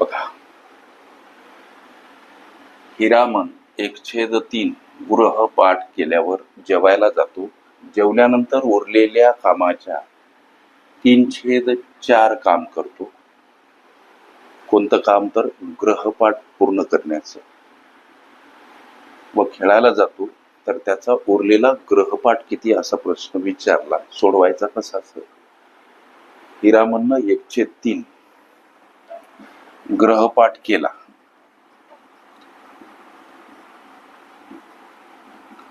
बघा. हिरामन एक छेद तीन गृहपाठ केल्यावर जेवायला जातो. जेवल्यानंतर उरलेल्या कामाच्या तीन छेद चार काम करतो. कोणतं काम तर ग्रहपाठ पूर्ण करण्याचं. व खेळायला जातो तर त्याचा उरलेला ग्रहपाठ किती असा प्रश्न विचारला सोडवायचा कसा सर? हिरामननं एकशे तीन ग्रहपाठ केला.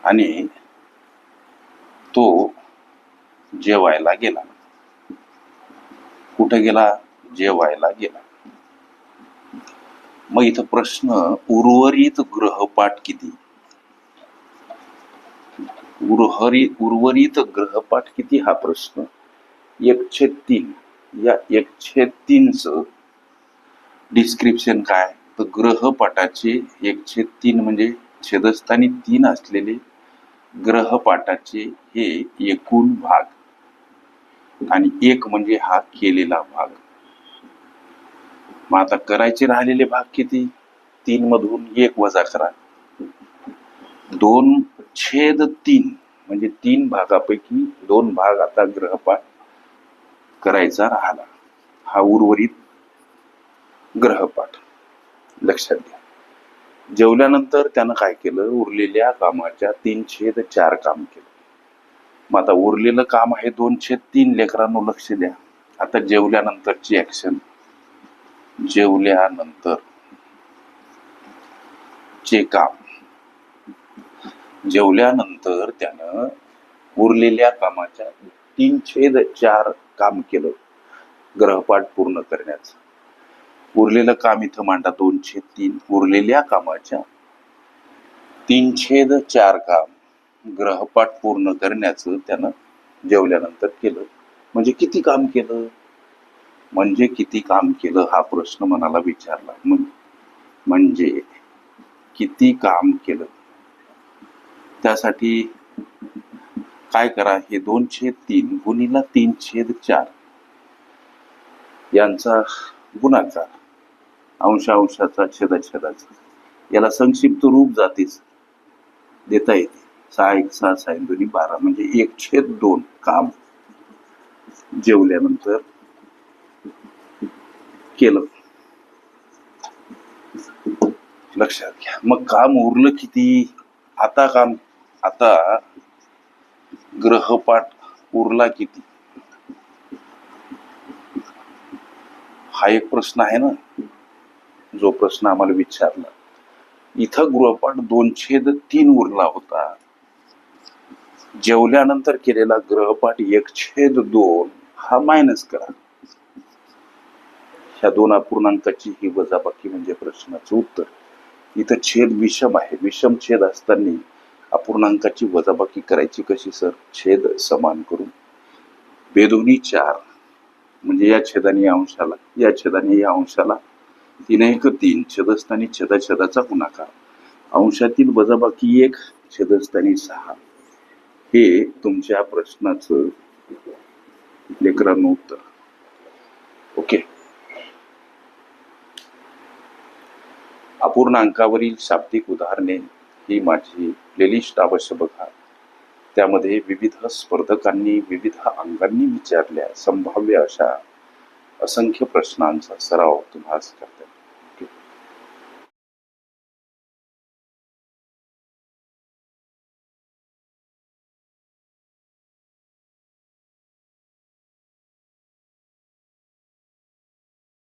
आणि तो जेवायला गेला. कुठे गेला? जेवायला गेला. मग इथं प्रश्न उर्वरित ग्रहपाठ किती? उर्वरित उर्वरित ग्रहपाठ किती हा प्रश्न? एकशे तीन. या एकशे तीनचं डिस्क्रिप्शन काय? तर ग्रहपाठाचे एकशे तीन म्हणजे छेदस्थानी तीन असलेले ग्रहपाठाचे हे एकूण भाग. आणि एक म्हणजे हा केलेला भाग. मग आता करायचे राहिलेले भाग किती? तीन मधून एक वजा करा. दोन छेद तीन म्हणजे तीन भागापैकी दोन भाग आता ग्रहपाठ करायचा राहिला. हा उर्वरित ग्रहपाठ. लक्षात घ्या. जेवल्यानंतर त्यानं काय केलं? उरलेल्या कामाच्या तीन छेद चार काम केलं. मग आता उरलेलं काम आहे दोन छेद तीन लेकरांनो लक्ष द्या. आता जेवल्यानंतरची ऍक्शन जेवल्यानंतर चे काम. जेवल्यानंतर त्यानं उरलेल्या कामाच्या तीन छेद चार काम केलं. ग्रहपाठ पूर्ण करण्याचं. उरलेलं काम इथं मांडा. दोन छेद तीन. उरलेल्या कामाच्या तीन छेद चार काम ग्रहपाठ पूर्ण करण्याचं त्यानं जेवल्यानंतर केलं. म्हणजे किती काम केलं? म्हणजे किती काम केलं हा प्रश्न मनाला विचारला. म्हणजे किती काम केलं? त्यासाठी काय करा? हे दोन छेद तीन गुणीला तीन छेद चार. यांचा गुणाकार. अंशांशाचा छेदाछेदाचा. याला संक्षिप्त रूप जातीच देता येते. सहा एक सहा सहा दोन्ही बारा म्हणजे एक छेद दोन काम. जेवल्यानंतर केलं. लक्षात घ्या. मग काम उरलं किती? आता काम आता ग्रहपाठ उरला किती? हा एक प्रश्न आहे ना. जो प्रश्न आम्हाला विचारला. इथं गृहपाठ दोन छेद तीन उरला होता. जेवल्यानंतर केलेला ग्रहपाठ एक छेद दोन हा मायनस करा. ह्या दोन अपूर्णांकाची ही वजाबाकी म्हणजे प्रश्नाचं उत्तर. इथं छेद विषम आहे. विषम छेद असताना अपूर्णांकाची वजाबाकी करायची कशी सर? छेद समान करून. बेदोनी चार. म्हणजे या छेदाने या अंशाला या छेदाने या अंशाला तीन एक तीन छेदस्थानी छेदाछेदाचा गुणाकार. अंशातील वजाबाकी एक छेदस्थानी सहा. हे तुमच्या प्रश्नाचं लेकरांनो उत्तर. ओके. अपूर्णांकावरील शाब्दिक उदाहरणे ही माझी प्लेलिस्ट अवश्य बघा. त्यामध्ये विविध स्पर्धकांनी विविध अंगांनी विचारल्या संभाव्य अशा असंख्य प्रश्नांचा सराव तुम्हाला करता